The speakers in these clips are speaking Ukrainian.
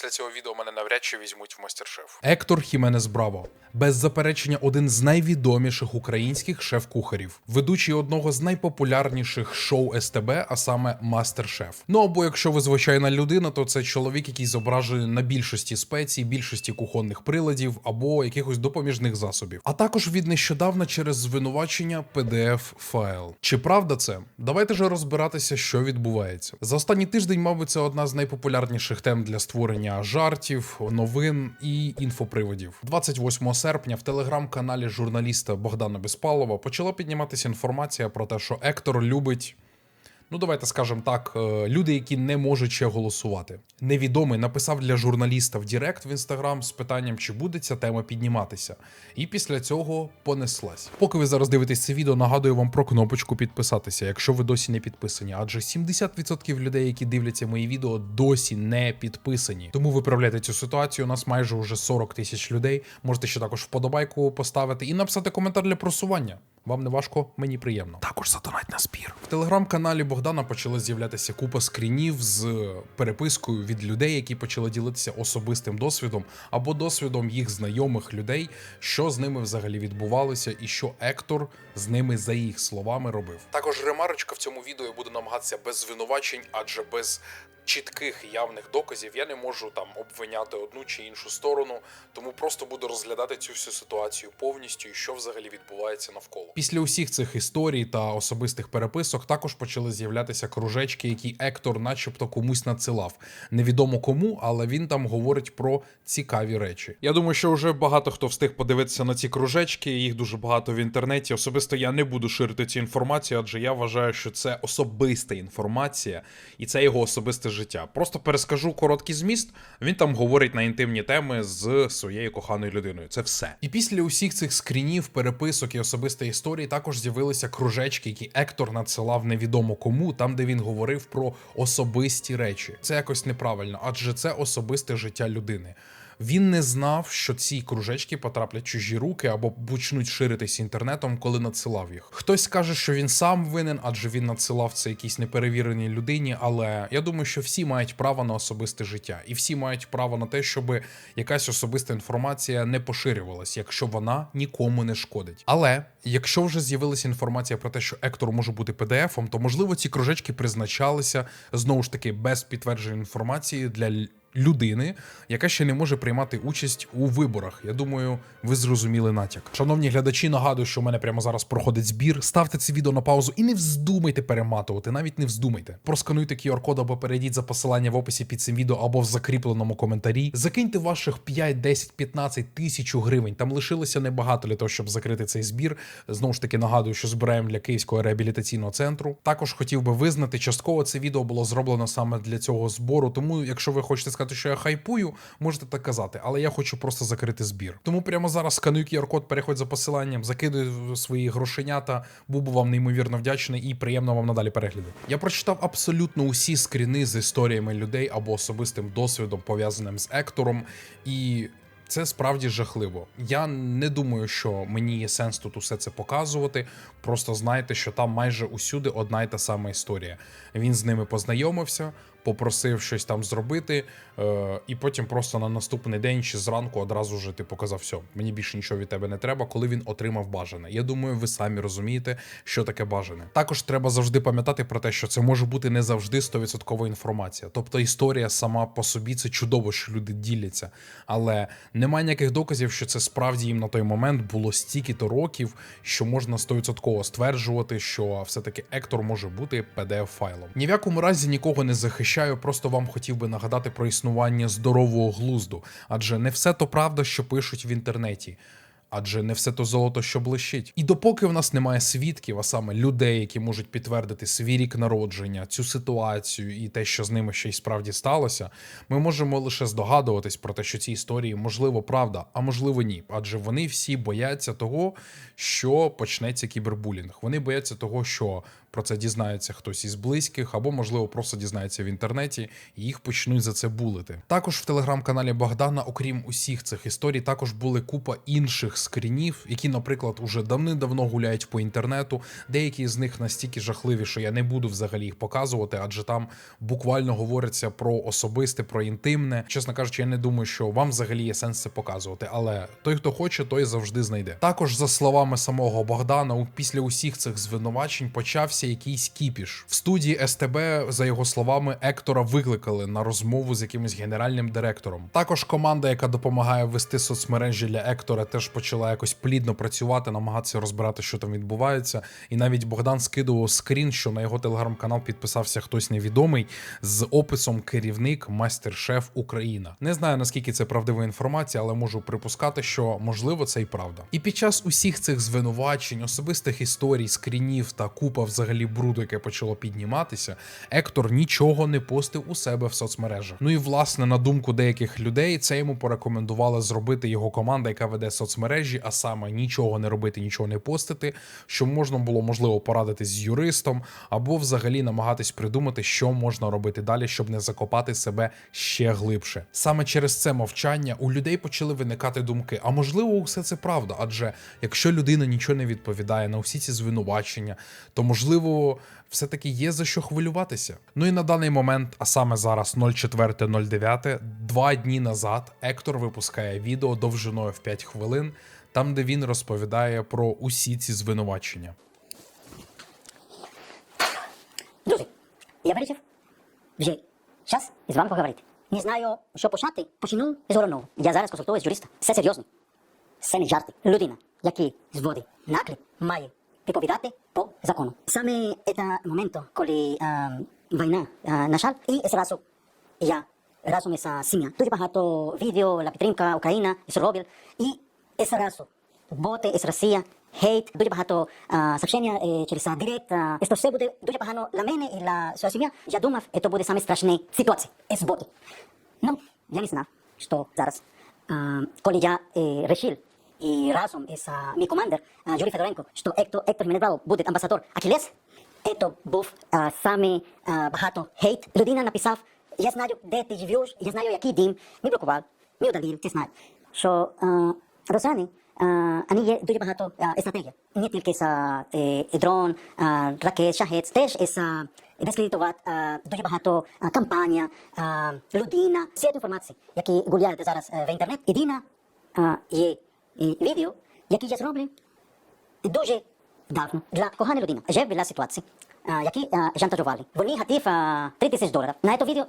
після цього відео мене навряд чи візьмуть в мастер-шеф. Ектор Хіменес Браво. Без заперечення, один з найвідоміших українських шеф-кухарів, ведучий одного з найпопулярніших шоу СТБ, а саме Мастер-Шеф. Ну або якщо ви звичайна людина, то це чоловік, який зображений на більшості спецій, більшості кухонних приладів або якихось допоміжних засобів. А також від нещодавна через звинувачення pdf файл. Чи правда це? Давайте же розбиратися, що відбувається. За останній тиждень, мабуть, це одна з найпопулярніших тем для створення жартів, новин і інфоприводів. 28 серпня в телеграм-каналі журналіста Богдана Безпалова почала підніматися інформація про те, що Ектор любить. Ну, давайте скажемо так, е, люди, які не можуть ще голосувати. Невідомий написав для журналіста в Дірект в інстаграм з питанням, чи буде ця тема підніматися. І після цього понеслась. Поки ви зараз дивитесь це відео, нагадую вам про кнопочку підписатися, якщо ви досі не підписані. Адже 70% людей, які дивляться мої відео, досі не підписані. Тому виправляйте цю ситуацію. У нас майже уже 40 тисяч людей. Можете ще також вподобайку поставити і написати коментар для просування. Вам не важко, мені приємно. Також задонать на збір. В телеграм-каналі Богдана почала з'являтися купа скрінів з перепискою від людей, які почали ділитися особистим досвідом або досвідом їх знайомих людей, що з ними взагалі відбувалося, і що Ектор з ними за їх словами робив. Також ремарочка в цьому відео буде намагатися без звинувачень, адже без чітких явних доказів я не можу там обвиняти одну чи іншу сторону, тому просто буду розглядати цю всю ситуацію повністю і що взагалі відбувається навколо. Після усіх цих історій та особистих переписок також почали з'являтися кружечки, які Ектор, начебто, комусь надсилав. Невідомо кому, але він там говорить про цікаві речі. Я думаю, що вже багато хто встиг подивитися на ці кружечки. Їх дуже багато в інтернеті. Особисто я не буду ширити цю інформацію, адже я вважаю, що це особиста інформація і це його особисте життя. Просто перескажу короткий зміст. Він там говорить на інтимні теми з своєю коханою людиною. Це все. І після усіх цих скрінів, переписок і особистої історії також з'явилися кружечки, які Ектор надсилав невідомо кому, там де він говорив про особисті речі. Це якось неправильно, адже це особисте життя людини. Він не знав, що ці кружечки потраплять чужі руки або почнуть ширитись інтернетом, коли надсилав їх. Хтось скаже, що він сам винен, адже він надсилав це якійсь неперевіреній людині. Але я думаю, що всі мають право на особисте життя, і всі мають право на те, щоб якась особиста інформація не поширювалась, якщо вона нікому не шкодить. Але якщо вже з'явилася інформація про те, що Ектор може бути PDF-ом, то можливо ці кружечки призначалися знову ж таки без підтвердження інформації для людини, яка ще не може приймати участь у виборах. Я думаю, ви зрозуміли натяк. Шановні глядачі, нагадую, що у мене прямо зараз проходить збір. Ставте це відео на паузу і не вздумайте перематувати, навіть не вздумайте. Проскануйте QR-код або перейдіть за посилання в описі під цим відео або в закріпленому коментарі. Закиньте ваших 5, 10, 15 тисяч гривень. Там лишилося небагато для того, щоб закрити цей збір. Знову ж таки нагадую, що збираємо для Київського реабілітаційного центру. Також хотів би визнати, частково це відео було зроблено саме для цього збору. Тому, якщо ви хочете сказати, що я хайпую, можете так казати, але я хочу просто закрити збір. Тому прямо зараз скануй QR-код, переходь за посиланням, закидуй свої грошенята. Би вам неймовірно вдячний і приємно вам надалі перегляду. Я прочитав абсолютно усі скріни з історіями людей або особистим досвідом пов'язаним з Ектором, і це справді жахливо. Я не думаю, що мені є сенс тут усе це показувати. Просто знайте, що там майже усюди одна й та сама історія. Він з ними познайомився, попросив щось там зробити, е, і потім просто на наступний день чи зранку одразу ж ти показав все. Мені більше нічого від тебе не треба, коли він отримав бажане. Я думаю, ви самі розумієте, що таке бажане. Також треба завжди пам'ятати про те, що це може бути не завжди 100% інформація. Тобто історія сама по собі це чудово, що люди діляться, але немає ніяких доказів, що це справді їм на той момент було стільки-то років, що можна 100% стверджувати, що все-таки Ектор може бути pdf файлом. Ні в якому разі нікого не захищаю, просто вам хотів би нагадати про існування здорового глузду, адже не все то правда, що пишуть в інтернеті. Адже не все то золото, що блищить. І допоки в нас немає свідків, а саме людей, які можуть підтвердити свій рік народження, цю ситуацію і те, що з ними ще й справді сталося, ми можемо лише здогадуватись про те, що ці історії можливо правда, а можливо ні. Адже вони всі бояться того, що почнеться кібербулінг. Вони бояться того, що про це дізнається хтось із близьких, або, можливо, просто дізнається в інтернеті, і їх почнуть за це булити. Також в телеграм-каналі Богдана, окрім усіх цих історій, також були купа інших скрінів, які, наприклад, уже давним-давно гуляють по інтернету. Деякі з них настільки жахливі, що я не буду взагалі їх показувати, адже там буквально говориться про особисте, про інтимне. Чесно кажучи, я не думаю, що вам взагалі є сенс це показувати. Але той, хто хоче, той завжди знайде. Також, за словами самого Богдана, після усіх цих звинувачень почався якийсь кіпіш. В студії СТБ, за його словами, Ектора викликали на розмову з якимось генеральним директором. Також команда, яка допомагає вести соцмережі для Ектора, теж почала якось плідно працювати, намагатися розбирати, що там відбувається. І навіть Богдан скидував скрін, що на його телеграм-канал підписався хтось невідомий з описом керівник майстер-шеф Україна. Не знаю наскільки це правдива інформація, але можу припускати, що можливо це і правда. І під час усіх цих звинувачень, особистих історій, скрінів та купа взагалі бруду, яке почало підніматися, Ектор нічого не постив у себе в соцмережах. Ну і власне, на думку деяких людей, це йому порекомендувала зробити його команда, яка веде соцмережі, а саме нічого не робити, нічого не постити, що можна було можливо порадитись з юристом, або взагалі намагатись придумати, що можна робити далі, щоб не закопати себе ще глибше. Саме через це мовчання у людей почали виникати думки: а можливо, все це правда? Адже якщо людина нічого не відповідає на усі ці звинувачення, то можливо. Все-таки є за що хвилюватися. Ну і на даний момент, а саме зараз 04.09, два дні назад, Ектор випускає відео довжиною в 5 хвилин, там де він розповідає про усі ці звинувачення. Друзі, я вирішив вже час із вами поговорити. Не знаю, що почати, почну з головного. Я зараз консультую з юриста. Все серйозно. Це не жарти. Людина, який зводить наклеп, має відповідати по закону. Саме це момент, коли е, війна, е, на жаль, і зразу я разом із сім'я. Дуже багато відео, la підтримка Україна, із Робіл. І зразу боти із Росія, хейт, дуже багато а, сообщення через директ. А, це все буде дуже погано для мене і для своєї сім'ї. Я думав, це буде саме страшна ситуація з боти. Ну, я не знав, що зараз. А, коли я е, і разом із а, мій командир а, Юрій Федоренко, що Ектор, Ектор Менедрало буде амбасадор Акілес, це був а, саме а, багато хейт. Людина написав, я знаю, де ти живеш, я знаю, який дім. Ми блокували, ми удалили, ти знаєш, що росіяни, а, вони є дуже багато стратегій. Не тільки з дрон, ракет, шахет, теж із а, дискредитувати дуже багато кампанія, людина. Всі інформації, які гуляють зараз в інтернет, єдина є відео, які я зроблю дуже давно для коханої людини. Вже була ситуація, а, які шантажували. Вони хотів 3 тисячі доларів. На це відео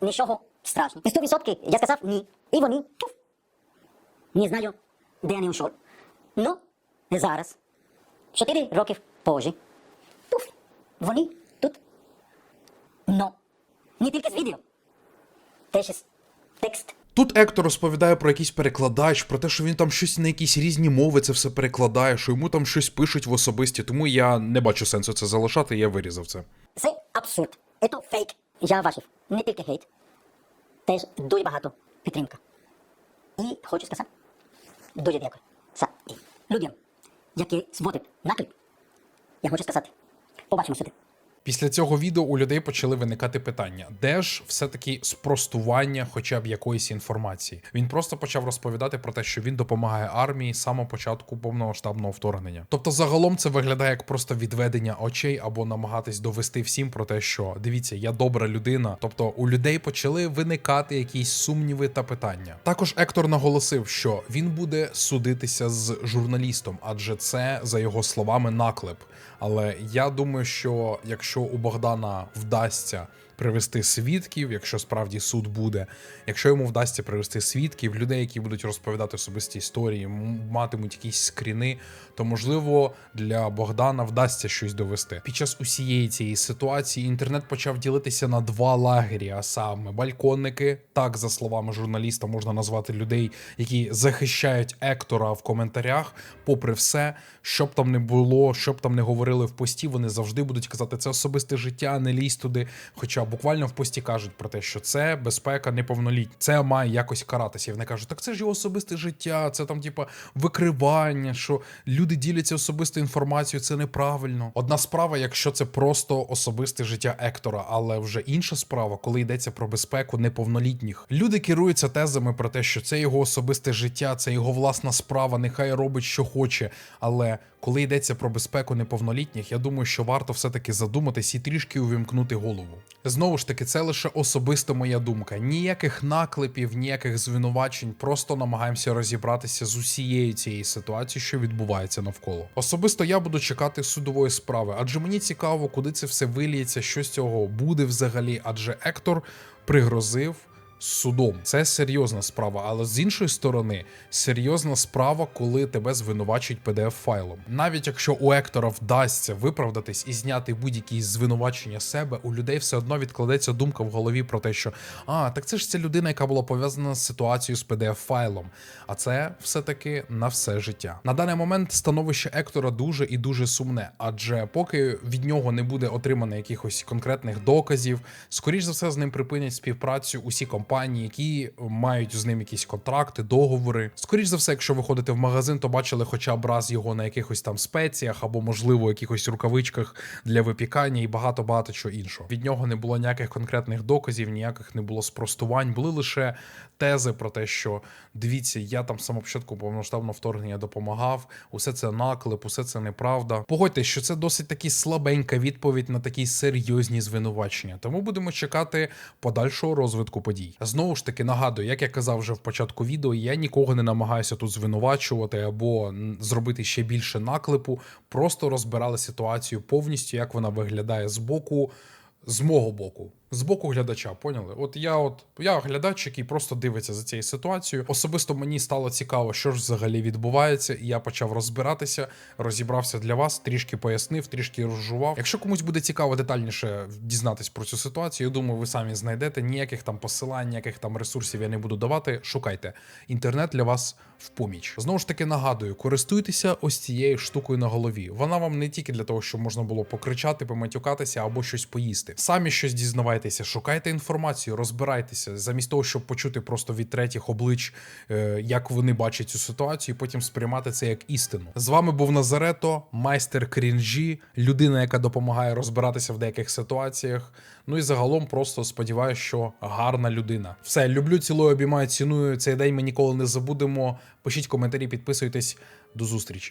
нічого страшного. 100% я сказав ні. І вони не знаю, де вони ушов. Ну, зараз, 4 роки позже, туф, вони тут. Но, не тільки з відео, теж текст. Тут Ектор розповідає про якийсь перекладач, про те, що він там щось на якісь різні мови це все перекладає, що йому там щось пишуть в особисті, тому я не бачу сенсу це залишати, я вирізав це. Це абсурд. Це фейк. Я бачив. Не тільки хейт. Теж дуже багато підтримка. І хочу сказати, дуже дякую за людям, які зводять наклеп. Я хочу сказати, побачимо сюди. Після цього відео у людей почали виникати питання, де ж все-таки спростування хоча б якоїсь інформації. Він просто почав розповідати про те, що він допомагає армії з самого початку повномасштабного вторгнення. Тобто, загалом це виглядає як просто відведення очей або намагатись довести всім про те, що дивіться, я добра людина. Тобто у людей почали виникати якісь сумніви та питання. Також Ектор наголосив, що він буде судитися з журналістом, адже це за його словами наклеп. Але я думаю, що якщо у Богдана вдасться привести свідків, якщо справді суд буде, якщо йому вдасться привести свідків, людей, які будуть розповідати особисті історії, матимуть якісь скріни, то можливо для Богдана вдасться щось довести. Під час усієї цієї ситуації інтернет почав ділитися на два лагері, а саме бальконники, так за словами журналіста, можна назвати людей, які захищають Ектора в коментарях. Попри все, що б там не було, що б там не говорили в пості, вони завжди будуть казати, це особисте життя, не лізь туди. Хоча буквально в пості кажуть про те, що це безпека неповнолітніх. Це має якось каратися. І вони кажуть, так це ж його особисте життя, це там, типа, викривання, що люди діляться особистою інформацією, це неправильно. Одна справа, якщо це просто особисте життя Ектора, але вже інша справа, коли йдеться про безпеку неповнолітніх. Люди керуються тезами про те, що це його особисте життя, це його власна справа, нехай робить, що хоче. Але коли йдеться про безпеку неповнолітніх, я думаю, що варто все-таки задуматись і трішки увімкнути голову. Знову ж таки, це лише особиста моя думка. Ніяких наклепів, ніяких звинувачень, просто намагаємося розібратися з усією цією ситуацією, що відбувається навколо. Особисто я буду чекати судової справи, адже мені цікаво, куди це все виліється, що з цього буде взагалі, адже Ектор пригрозив судом. Це серйозна справа, але з іншої сторони, серйозна справа, коли тебе звинувачують pdf файлом. Навіть якщо у Ектора вдасться виправдатись і зняти будь-які звинувачення себе, у людей все одно відкладеться думка в голові про те, що а, так це ж ця людина, яка була пов'язана з ситуацією з pdf файлом. А це все-таки на все життя. На даний момент становище Ектора дуже і дуже сумне, адже поки від нього не буде отримано якихось конкретних доказів, скоріш за все з ним припинять співпрацю усі компанії, які мають з ним якісь контракти, договори. Скоріш за все, якщо ви ходите в магазин, то бачили хоча б раз його на якихось там спеціях або, можливо, якихось рукавичках для випікання і багато багато чого іншого. Від нього не було ніяких конкретних доказів, ніяких не було спростувань. Були лише тези про те, що дивіться, я там з самого початку повноштабного вторгнення допомагав. Усе це наклеп, усе це неправда. Погодьте, що це досить таки слабенька відповідь на такі серйозні звинувачення. Тому будемо чекати подальшого розвитку подій. Знову ж таки нагадую, як я казав вже в початку відео, я нікого не намагаюся тут звинувачувати або зробити ще більше наклепу. Просто розбирали ситуацію повністю, як вона виглядає з боку, з мого боку. З боку глядача, поняли? От я, от я глядач, який просто дивиться за цією ситуацією. Особисто мені стало цікаво, що ж взагалі відбувається, і я почав розбиратися, розібрався для вас, трішки пояснив, трішки розжував. Якщо комусь буде цікаво детальніше дізнатись про цю ситуацію, я думаю, ви самі знайдете ніяких там посилань, ніяких там ресурсів я не буду давати. Шукайте. Інтернет для вас в поміч. Знову ж таки нагадую, користуйтеся ось цією штукою на голові. Вона вам не тільки для того, щоб можна було покричати, поматюкатися або щось поїсти. Самі щось дізнавайтеся, шукайте інформацію, розбирайтеся, замість того, щоб почути просто від третіх облич, е, як вони бачать цю ситуацію, і потім сприймати це як істину. З вами був Назарето, майстер крінжі, людина, яка допомагає розбиратися в деяких ситуаціях. Ну і загалом просто сподіваюся, що гарна людина. Все, люблю, цілую, обіймаю, ціную. Цей день ми ніколи не забудемо. Пишіть коментарі, підписуйтесь. До зустрічі.